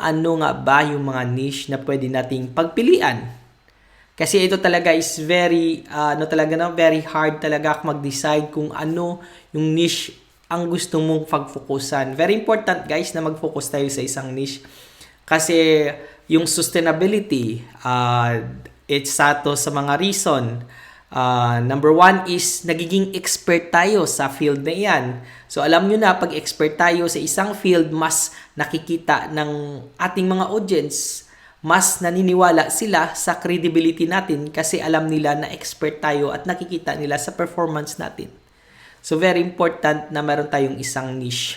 ano nga ba yung mga niche na pwede nating pagpilian? Kasi ito talaga is very, uh, ano talaga na, very hard talaga mag-decide kung ano yung niche ang gusto mong pag-focusan. Very important guys na mag-focus tayo sa isang niche. Kasi yung sustainability, uh, it's sato sa mga reason. Uh, number one is nagiging expert tayo sa field na iyan. So alam nyo na, pag expert tayo sa isang field, mas nakikita ng ating mga audience, mas naniniwala sila sa credibility natin kasi alam nila na expert tayo at nakikita nila sa performance natin. So very important na meron tayong isang niche.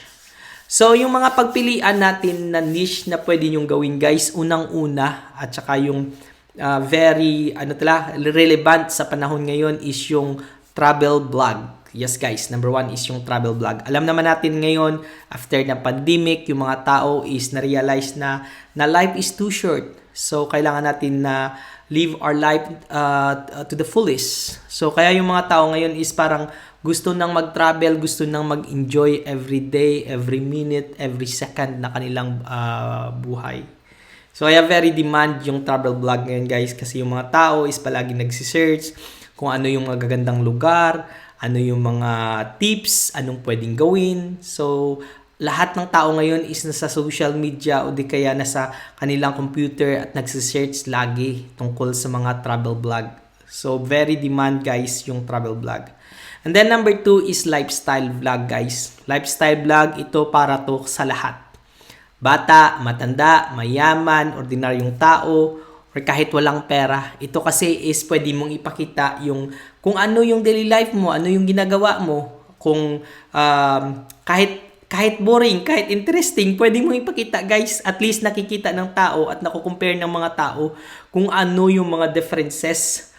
So yung mga pagpilian natin na niche na pwede nyong gawin guys, unang-una at saka yung uh, very ano tala relevant sa panahon ngayon is yung travel blog. Yes guys, number one is yung travel vlog. Alam naman natin ngayon, after ng pandemic, yung mga tao is na-realize na, na life is too short. So, kailangan natin na live our life uh, to the fullest. So, kaya yung mga tao ngayon is parang gusto nang mag-travel, gusto nang mag-enjoy every day, every minute, every second na kanilang uh, buhay. So, kaya very demand yung travel vlog ngayon guys kasi yung mga tao is palagi nagsisearch kung ano yung magagandang lugar, ano yung mga tips, anong pwedeng gawin. So, lahat ng tao ngayon is nasa social media o di kaya nasa kanilang computer at nagsisearch lagi tungkol sa mga travel vlog. So, very demand guys yung travel vlog. And then number two is lifestyle vlog guys. Lifestyle vlog, ito para to sa lahat. Bata, matanda, mayaman, ordinaryong tao, or kahit walang pera. Ito kasi is pwede mong ipakita yung kung ano yung daily life mo, ano yung ginagawa mo. Kung um, kahit kahit boring, kahit interesting, pwede mong ipakita guys. At least nakikita ng tao at nakukompare ng mga tao kung ano yung mga differences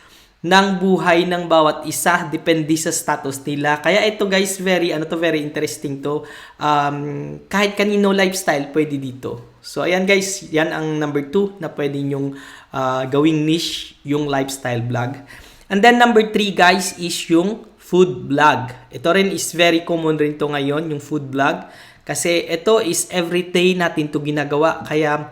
ng buhay ng bawat isa depende sa status nila. Kaya ito guys, very ano to very interesting to. Um, kahit kanino lifestyle pwede dito. So ayan guys, yan ang number two na pwede nyong uh, gawing niche yung lifestyle vlog. And then number three guys is yung food vlog. Ito rin is very common rin to ngayon, yung food vlog. Kasi ito is everyday natin to ginagawa. Kaya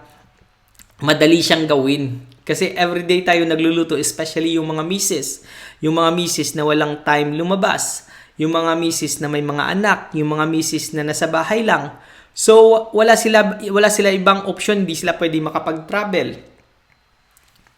madali siyang gawin. Kasi everyday tayo nagluluto, especially yung mga misis. Yung mga misis na walang time lumabas. Yung mga misis na may mga anak. Yung mga misis na nasa bahay lang. So, wala sila, wala sila ibang option. Hindi sila pwede makapag-travel.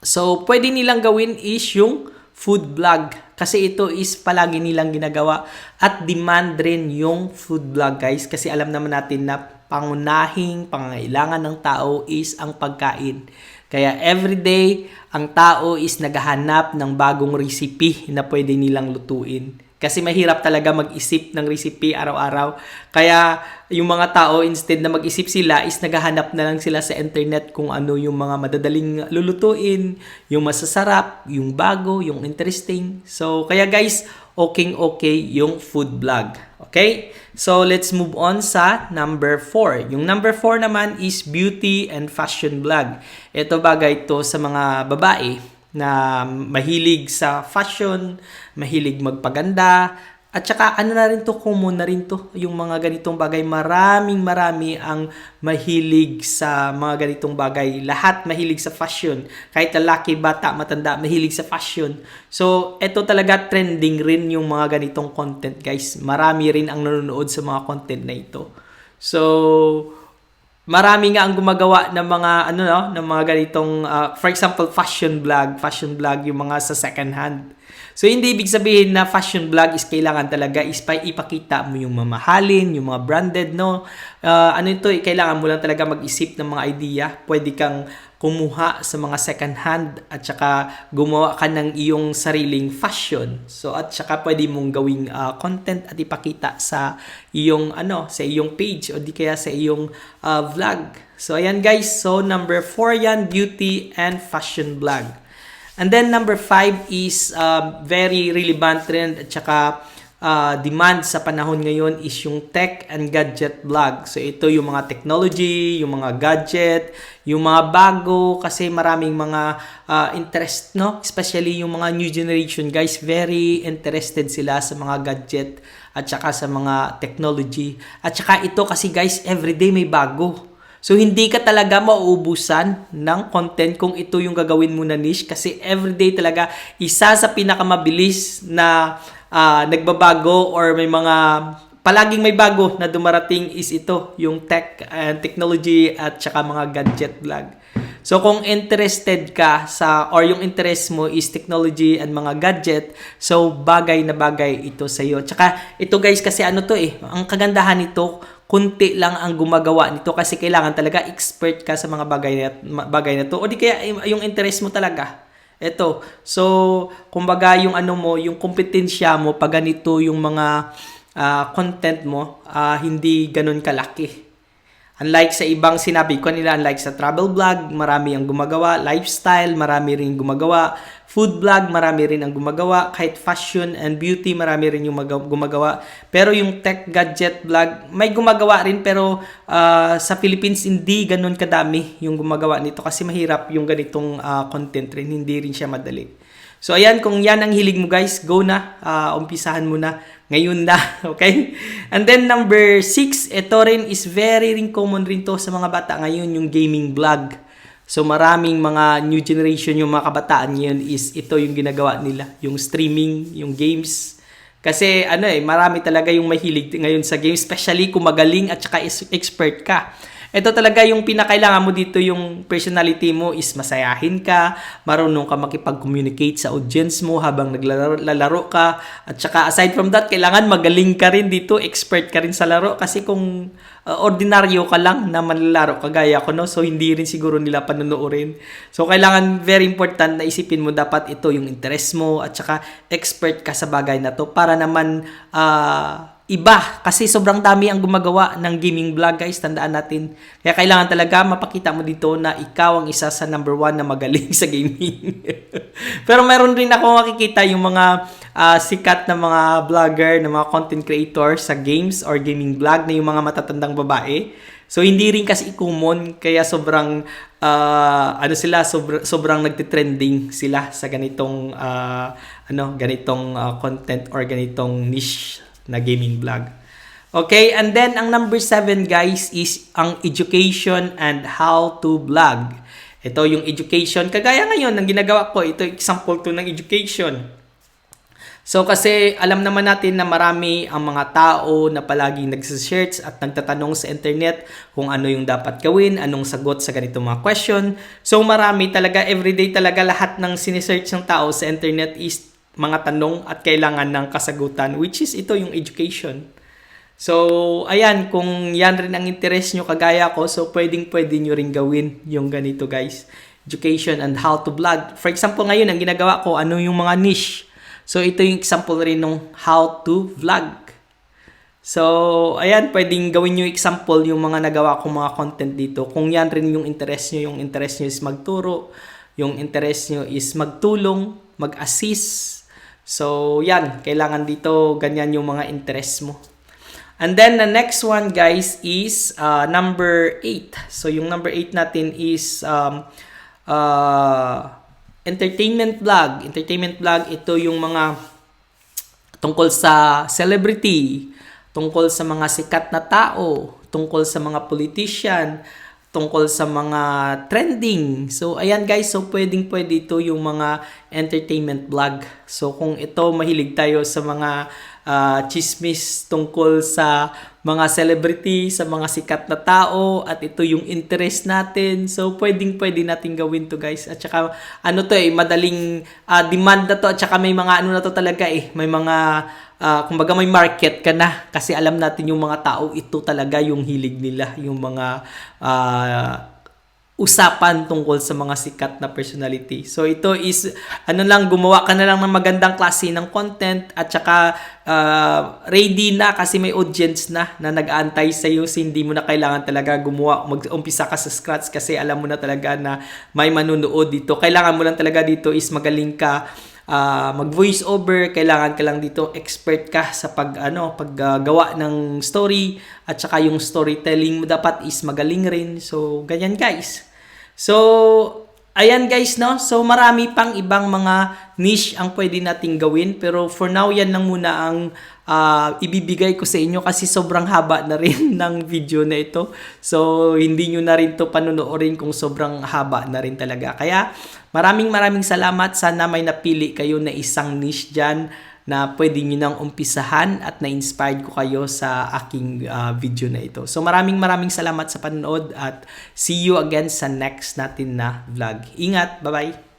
So, pwede nilang gawin is yung food vlog. Kasi ito is palagi nilang ginagawa. At demand rin yung food vlog guys. Kasi alam naman natin na pangunahing pangangailangan ng tao is ang pagkain. Kaya everyday, ang tao is naghahanap ng bagong recipe na pwede nilang lutuin. Kasi mahirap talaga mag-isip ng recipe araw-araw. Kaya yung mga tao, instead na mag-isip sila, is naghahanap na lang sila sa internet kung ano yung mga madadaling lulutuin, yung masasarap, yung bago, yung interesting. So, kaya guys, okay okay yung food blog. Okay? So, let's move on sa number 4. Yung number 4 naman is beauty and fashion blog. Ito bagay to sa mga babae na mahilig sa fashion, mahilig magpaganda, at saka ano na rin to, common na rin to, yung mga ganitong bagay. Maraming marami ang mahilig sa mga ganitong bagay. Lahat mahilig sa fashion. Kahit lalaki, bata, matanda, mahilig sa fashion. So, ito talaga trending rin yung mga ganitong content guys. Marami rin ang nanonood sa mga content na ito. So, marami nga ang gumagawa ng mga ano no, ng mga ganitong uh, for example fashion blog, fashion blog yung mga sa second hand. So, hindi ibig sabihin na fashion blog is kailangan talaga is pa ipakita mo yung mamahalin, yung mga branded, no? Uh, ano ito, eh, kailangan mo lang talaga mag-isip ng mga idea. Pwede kang kumuha sa mga second hand at saka gumawa ka ng iyong sariling fashion. So at saka pwede mong gawing uh, content at ipakita sa iyong ano, sa iyong page o di kaya sa iyong uh, vlog. So ayan guys, so number 4 yan, beauty and fashion vlog. And then number five is uh, very relevant trend at saka uh, demand sa panahon ngayon is yung tech and gadget vlog. So ito yung mga technology, yung mga gadget, yung mga bago kasi maraming mga uh, interest, no? Especially yung mga new generation guys, very interested sila sa mga gadget at saka sa mga technology. At saka ito kasi guys, everyday may bago. So hindi ka talaga mauubusan ng content kung ito yung gagawin mo na niche kasi everyday talaga isa sa pinakamabilis na ah, nagbabago or may mga palaging may bago na dumarating is ito, yung tech and technology at saka mga gadget vlog. So kung interested ka sa or yung interest mo is technology and mga gadget, so bagay na bagay ito sa iyo. Tsaka ito guys kasi ano to eh, ang kagandahan nito, kunti lang ang gumagawa nito kasi kailangan talaga expert ka sa mga bagay na, bagay na to o di kaya yung interest mo talaga. Ito. So, kumbaga yung ano mo, yung kompetensya mo pag ganito yung mga ah, content mo, ah, hindi ganun kalaki. Unlike sa ibang sinabi ko nila, unlike sa travel vlog, marami ang gumagawa. Lifestyle, marami rin gumagawa. Food vlog, marami rin ang gumagawa. Kahit fashion and beauty, marami rin yung maga- gumagawa. Pero yung tech gadget vlog, may gumagawa rin pero ah, sa Philippines hindi ganun kadami yung gumagawa nito kasi mahirap yung ganitong ah, content rin. Hindi rin siya madali. So ayan, kung yan ang hilig mo guys, go na. Ah, umpisahan mo na. Ngayon na, okay? And then number six, ito rin is very rin common rin to sa mga bata ngayon, yung gaming vlog. So maraming mga new generation yung mga kabataan ngayon is ito yung ginagawa nila, yung streaming, yung games. Kasi ano eh, marami talaga yung mahilig ngayon sa games, especially kung magaling at saka expert ka. Ito talaga yung pinakailangan mo dito yung personality mo is masayahin ka, marunong ka makipag-communicate sa audience mo habang naglalaro ka. At saka aside from that, kailangan magaling ka rin dito, expert ka rin sa laro. Kasi kung uh, ordinaryo ka lang na manlalaro, kagaya ko, no? So, hindi rin siguro nila panunuorin. So, kailangan very important na isipin mo dapat ito yung interest mo at saka expert ka sa bagay na to para naman ah, iba kasi sobrang dami ang gumagawa ng gaming vlog guys. Tandaan natin. Kaya kailangan talaga mapakita mo dito na ikaw ang isa sa number one na magaling sa gaming. Pero meron rin ako makikita yung mga ah, sikat na mga vlogger na mga content creator sa games or gaming vlog na yung mga matatandang babae. So hindi rin kasi common. Kaya sobrang ah, ano sila sobr- sobrang nagte-trending sila sa ganitong ah, ano ganitong ah, content or ganitong niche na gaming vlog. Okay, and then ang number seven guys is ang education and how to vlog. Ito yung education. Kagaya ngayon, ang ginagawa ko, ito example to ng education. So kasi alam naman natin na marami ang mga tao na palaging nagsisearch at nagtatanong sa internet kung ano yung dapat gawin, anong sagot sa ganitong mga question. So marami talaga, everyday talaga lahat ng sinesearch ng tao sa internet is mga tanong at kailangan ng kasagutan which is ito yung education. So, ayan, kung yan rin ang interest nyo kagaya ko, so pwedeng pwede nyo rin gawin yung ganito guys. Education and how to vlog. For example, ngayon, ang ginagawa ko, ano yung mga niche. So, ito yung example rin ng how to vlog. So, ayan, pwedeng gawin nyo example yung mga nagawa kong mga content dito. Kung yan rin yung interest nyo, yung interest nyo is magturo, yung interest nyo is magtulong, mag-assist. So, yan, kailangan dito ganyan yung mga interest mo. And then the next one guys is uh, number 8. So yung number 8 natin is um, uh, entertainment vlog. Entertainment vlog ito yung mga tungkol sa celebrity, tungkol sa mga sikat na tao, tungkol sa mga politician, tungkol sa mga trending. So, ayan guys, so pwedeng pwede ito yung mga entertainment vlog. So, kung ito mahilig tayo sa mga ah, chismis tungkol sa mga celebrity, sa mga sikat na tao, at ito yung interest natin. So, pwedeng pwede natin gawin to guys. At saka, ano to eh, madaling ah, demand na to. At saka may mga ano na to talaga eh, may mga ah, kumbaga may market ka na kasi alam natin yung mga tao ito talaga yung hilig nila yung mga ah, usapan tungkol sa mga sikat na personality. So ito is ano lang gumawa ka na lang ng magandang klase ng content at saka ah, ready na kasi may audience na na nag-aantay sa iyo so hindi mo na kailangan talaga gumawa mag-umpisa ka sa scratch kasi alam mo na talaga na may manunood dito. Kailangan mo lang talaga dito is magaling ka ah, mag voice over kailangan ka lang dito expert ka sa pag ano paggawa ng story at saka yung storytelling mo dapat is magaling rin. So ganyan guys. So ayan guys no? So marami pang ibang mga niche ang pwede nating gawin. Pero for now yan lang muna ang ah, ibibigay ko sa inyo kasi sobrang haba na rin ng video na ito. So, hindi nyo na rin to panonoorin kung sobrang haba na rin talaga. Kaya, maraming maraming salamat. Sana may napili kayo na isang niche dyan na pwede nyo nang umpisahan at na-inspired ko kayo sa aking ah, video na ito. So maraming maraming salamat sa panonood at see you again sa next natin na vlog. Ingat! Bye-bye!